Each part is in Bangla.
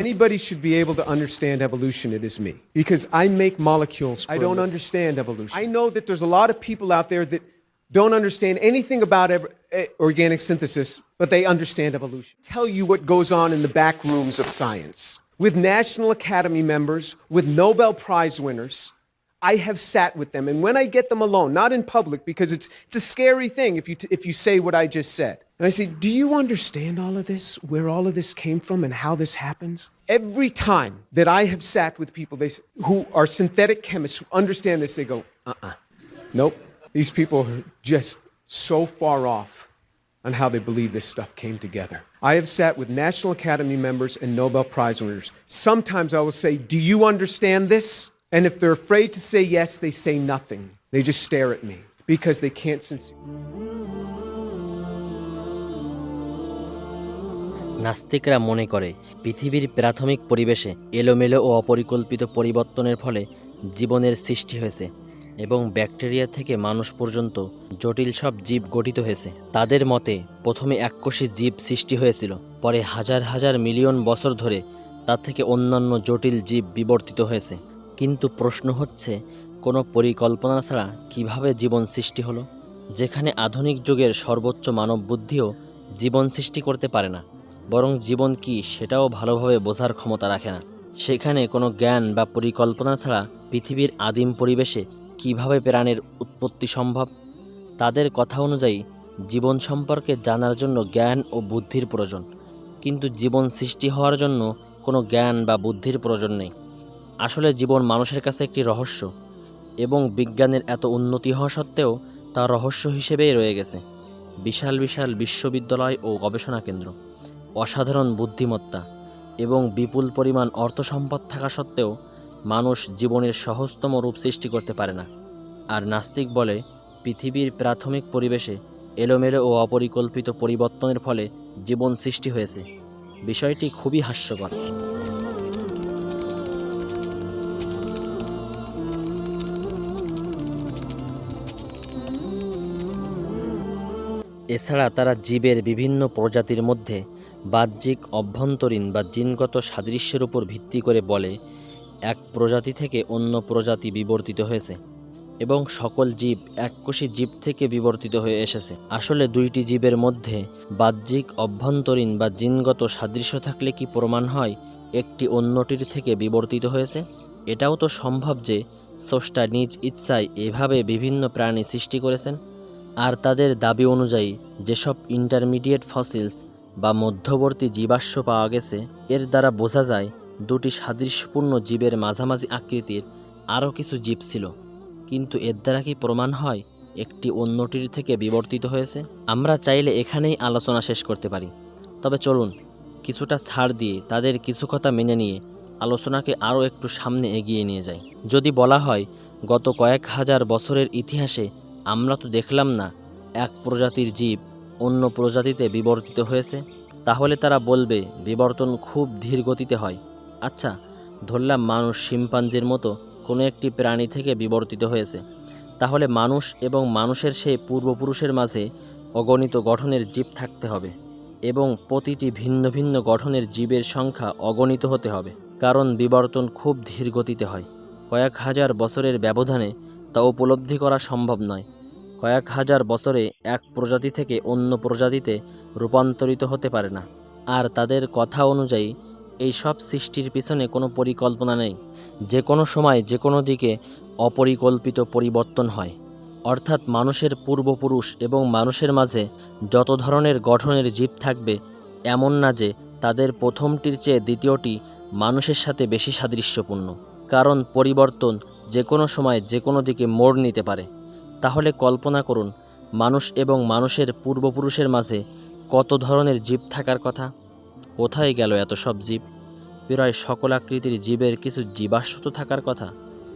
anybody should be able to understand evolution, it is me. Because I make molecules. I don't understand evolution. I know that there's a lot of people out there that don't understand anything about eh, organic synthesis, but they understand evolution. Tell you what goes on in the back rooms of science. With National Academy members, with Nobel Prize winners, I have sat with them, and when I get them alone, not in public, because it's, it's a scary thing if you, t- if you say what I just said. And I say, Do you understand all of this, where all of this came from, and how this happens? Every time that I have sat with people they, who are synthetic chemists who understand this, they go, Uh uh Nope. These people are just so far off on how they believe this stuff came together. I have sat with National Academy members and Nobel Prize winners. Sometimes I will say, Do you understand this? And if they're afraid to say yes, they say nothing. They just stare at me because they can't sincerely. নাস্তিকরা মনে করে পৃথিবীর প্রাথমিক পরিবেশে এলোমেলো ও অপরিকল্পিত পরিবর্তনের ফলে জীবনের সৃষ্টি হয়েছে এবং ব্যাকটেরিয়া থেকে মানুষ পর্যন্ত জটিল সব জীব গঠিত হয়েছে তাদের মতে প্রথমে এককোষী জীব সৃষ্টি হয়েছিল পরে হাজার হাজার মিলিয়ন বছর ধরে তার থেকে অন্যান্য জটিল জীব বিবর্তিত হয়েছে কিন্তু প্রশ্ন হচ্ছে, কোনো পরিকল্পনা ছাড়া কীভাবে জীবন সৃষ্টি হলো? যেখানে আধুনিক যুগের সর্বোচ্চ মানব বুদ্ধিও জীবন সৃষ্টি করতে পারে না, বরং জীবন কি সেটাও ভালোভাবে বোঝার ক্ষমতা রাখে না। সেখানে কোনো জ্ঞান বা পরিকল্পনা ছাড়া পৃথিবীর আদিম পরিবেশে কীভাবে প্রাণের উৎপত্তি সম্ভব? তাদের কথা অনুযায়ী, জীবন সম্পর্কে জানার জন্য জ্ঞান ও বুদ্ধির প্রয়োজন, কিন্তু জীবন সৃষ্টি হওয়ার জন্য কোনো জ্ঞান বা বুদ্ধির প্রয়োজন নেই। আসলে জীবন মানুষের কাছে একটি রহস্য, এবং বিজ্ঞানের এত উন্নতি হওয়া সত্ত্বেও তা রহস্য হিসেবেই রয়ে গেছে। বিশাল বিশাল বিশ্ববিদ্যালয় ও গবেষণা কেন্দ্র, অসাধারণ বুদ্ধিমত্তা এবং বিপুল পরিমাণ অর্থ সম্পদ থাকা সত্ত্বেও মানুষ জীবনের সহজতম রূপ সৃষ্টি করতে পারে না। আর নাস্তিক বলে, পৃথিবীর প্রাথমিক পরিবেশে এলোমেলো ও অপরিকল্পিত পরিবর্তনের ফলে জীবন সৃষ্টি হয়েছে। বিষয়টি খুবই হাস্যকর। এছাড়া তারা জীবের বিভিন্ন প্রজাতির মধ্যে বাহ্যিক, অভ্যন্তরীণ বা জিনগত সাদৃশ্যের উপর ভিত্তি করে বলে, এক প্রজাতি থেকে অন্য প্রজাতি বিবর্তিত হয়েছে এবং সকল জীব এককোষী জীব থেকে বিবর্তিত হয়ে এসেছে। আসলে দুইটি জীবের মধ্যে বাহ্যিক, অভ্যন্তরীণ বা জিনগত সাদৃশ্য থাকলে কি প্রমাণ হয় একটি অন্যটির থেকে বিবর্তিত হয়েছে? এটাও তো সম্ভব যে স্রষ্টা নিজ ইচ্ছায় এভাবে বিভিন্ন প্রাণী সৃষ্টি করেছেন। আর তাদের দাবি অনুযায়ী, যেসব ইন্টারমিডিয়েট ফসিলস বা মধ্যবর্তী জীবাশ্ম পাওয়া গেছে, এর দ্বারা বোঝা যায় দুটি সাদৃশ্যপূর্ণ জীবের মাঝামাঝি আকৃতির আরও কিছু জীব ছিল। কিন্তু এর দ্বারা কি প্রমাণ হয় একটি অন্যটির থেকে বিবর্তিত হয়েছে? আমরা চাইলে এখানেই আলোচনা শেষ করতে পারি। তবে চলুন, কিছুটা ছাড় দিয়ে তাদের কিছু কথা মেনে নিয়ে আলোচনাকে আরও একটু সামনে এগিয়ে নিয়ে যায় যদি বলা হয়, গত কয়েক হাজার বছরের ইতিহাসে আমরা তো দেখলাম না, এক প্রজাতির জীব অন্য প্রজাতিতে বিবর্তিত হয়েছে। তাহলে তারা বলবে, বিবর্তন খুব ধীর গতিতে হয়। আচ্ছা ধরলাম মানুষ শিম্পাঞ্জির মতো কোনো একটি প্রাণী থেকে বিবর্তিত হয়েছে। তাহলে মানুষ এবং মানুষের সেই পূর্বপুরুষের মাঝে অগণিত গঠনের জীব থাকতে হবে এবং প্রতিটি ভিন্ন ভিন্ন গঠনের জীবের সংখ্যা অগণিত হতে হবে, কারণ বিবর্তন খুব ধীর গতিতে হয়। কয়েক হাজার বছরের ব্যবধানে তা উপলব্ধি করা সম্ভব নয়। কয়েক হাজার বছরে এক প্রজাতি থেকে অন্য প্রজাতিতে রূপান্তরিত হতে পারে না। আর তাদের কথা অনুযায়ী, এই সব সৃষ্টির পিছনে কোনো পরিকল্পনা নেই। যে কোনো সময় যে কোনো দিকে অপরিকল্পিত পরিবর্তন হয়। অর্থাৎ মানুষের পূর্বপুরুষ এবং মানুষের মাঝে যত ধরনের গঠনের জীব থাকবে, এমন না যে তাদের প্রথমটির চেয়ে দ্বিতীয়টি মানুষের সাথে বেশি সাদৃশ্যপূর্ণ। কারণ পরিবর্তন যে কোনো সময় যে কোনো দিকে মোড় নিতে পারে। তাহলে কল্পনা করুন, মানুষ এবং মানুষের পূর্বপুরুষের মাঝে কত ধরনের জীব থাকার কথা। কোথায় গেল এত সব জীব? প্রায় সকল আকৃতির জীবের কিছু জীবাশ্ম তো থাকার কথা।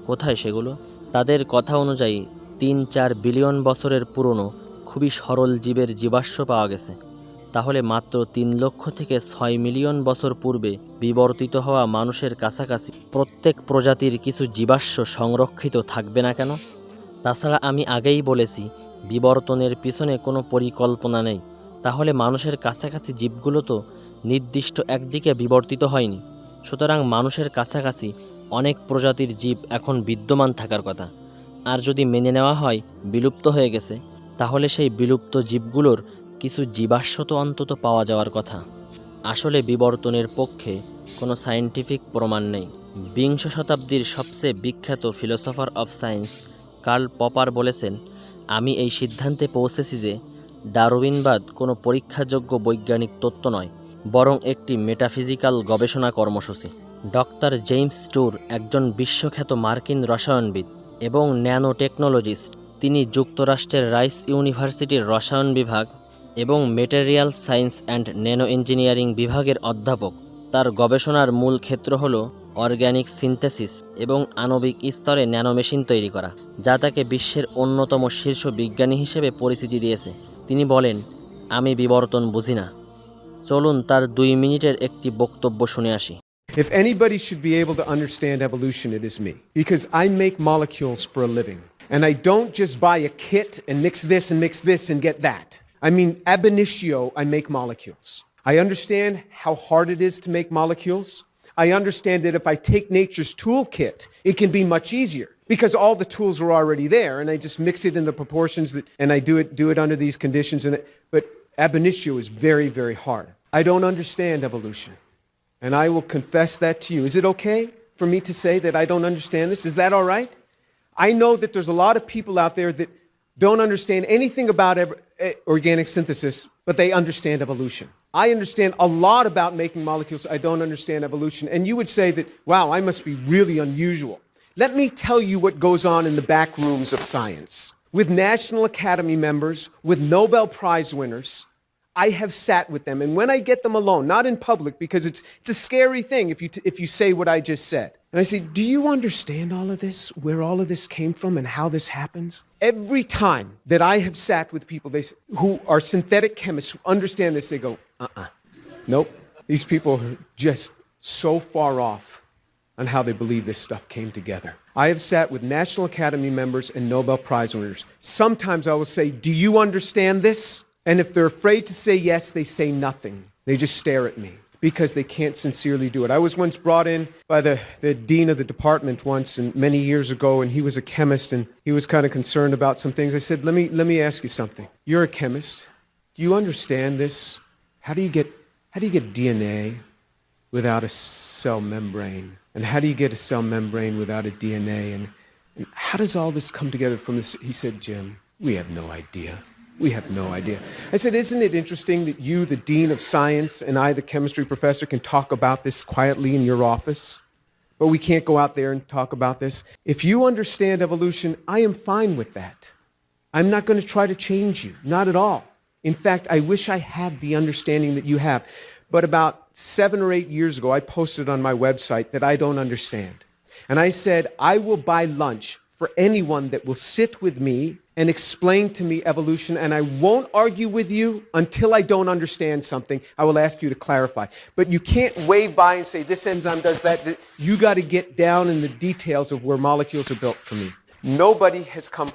কোথায় সেগুলো? তাদের কথা অনুযায়ী তিন চার বিলিয়ন বছরের পুরনো, খুবই সরল জীবের জীবাশ্ম পাওয়া গেছে। তাহলে মাত্র তিন লক্ষ থেকে ছয় মিলিয়ন বছর পূর্বে বিবর্তিত হওয়া মানুষের কাছাকাছি প্রত্যেক প্রজাতির কিছু জীবাশ্ম সংরক্ষিত থাকবে না কেন? তাছাড়া আমি আগেই বলেছি, বিবর্তনের পিছনে কোনো পরিকল্পনা নেই। তাহলে মানুষের কাছাকাছি জীবগুলো তো নির্দিষ্ট একদিকে বিবর্তিত হয়নি। সুতরাং মানুষের কাছাকাছি অনেক প্রজাতির জীব এখন বিদ্যমান থাকার কথা। আর যদি মেনে নেওয়া হয়, বিলুপ্ত হয়ে গেছে। তাহলে সেই বিলুপ্ত জীবগুলোর কিছু জীবাশ্ম তো অন্তত পাওয়া যাওয়ার কথা। আসলে বিবর্তনের পক্ষে কোনো সায়েন্টিফিক প্রমাণ নেই। বিংশ শতাব্দীর সবচেয়ে বিখ্যাত philosopher of science Karl Popper বলেছেন, আমি এই সিদ্ধান্তে পৌঁছেছি যে ডারউইনবাদ কোনো পরীক্ষাযোগ্য বৈজ্ঞানিক তত্ত্ব নয়, বরং একটি মেটাফিজিক্যাল গবেষণা কর্মসূচি। ডক্টর জেমস টুর একজন বিশ্বখ্যাত মার্কিন রসায়নবিদ এবং ন্যানো টেকনোলজিস্ট তিনি যুক্তরাষ্ট্রের রাইস ইউনিভার্সিটির রসায়ন বিভাগ এবং material science and nano engineering বিভাগের অধ্যাপক তার গবেষণার মূল ক্ষেত্র হল অর্গ্যানিক সিনথেসিস এবং আণবিক স্তরে ন্যানোমেশিন তৈরি করা যা তাকে বিশ্বের অন্যতম শীর্ষ বিজ্ঞানী হিসেবে পরিচিতি দিয়েছে তিনি বলেন আমি বিবর্তন বুঝি না চলুন তার দুই মিনিটের একটি বক্তব্য শুনে আসি If anybody should be able to understand evolution, it is me. Because I make molecules for a living. And I don't just buy a kit and mix this and mix this and get that. I mean, ab initio, I make molecules. I understand how hard it is to make molecules. I understand that if I take nature's toolkit, it can be much easier because all the tools are already there and I just mix it in the proportions that, and I do it, do it under these conditions. And it, but ab initio is very, very hard. I don't understand evolution. And I will confess that to you. Is it okay for me to say that I don't understand this? Is that all right? I know that there's a lot of people out there that don't understand anything about eh, organic synthesis, but they understand evolution. I understand a lot about making molecules. I don't understand evolution. And you would say that, wow, I must be really unusual. Let me tell you what goes on in the back rooms of science. With National Academy members, with Nobel Prize winners, I have sat with them, and when I get them alone, not in public, because it's, it's a scary thing if you, if you say what I just said. And I say, Do you understand all of this, where all of this came from, and how this happens? Every time that I have sat with people they, who are synthetic chemists who understand this, they go, Uh uh Nope. These people are just so far off on how they believe this stuff came together. I have sat with National Academy members and Nobel Prize winners. Sometimes I will say, Do you understand this? And if they're afraid to say yes, they say nothing. They just stare at me because they can't sincerely do it. I was once brought in by the, the dean of the department once and many years ago, and he was a chemist and he was kind of concerned about some things. I said, let me, let me ask you something. You're a chemist. Do you understand this? How do you get, how do you get DNA without a cell membrane? And how do you get a cell membrane without a DNA? And, and how does all this come together from this? He said, Jim, we have no idea. We have no idea. I said, Isn't it interesting that you, the dean of science, and I, the chemistry professor, can talk about this quietly in your office? But we can't go out there and talk about this. If you understand evolution, I am fine with that. I'm not going to try to change you, not at all. In fact, I wish I had the understanding that you have. But about seven or eight years ago, I posted on my website that I don't understand. And I said, I will buy lunch for anyone that will sit with me and explain to me evolution, and I won't argue with you until I don't understand something. I will ask you to clarify. But you can't wave by and say, this enzyme does that. You got to get down in the details of where molecules are built for me. Nobody has come.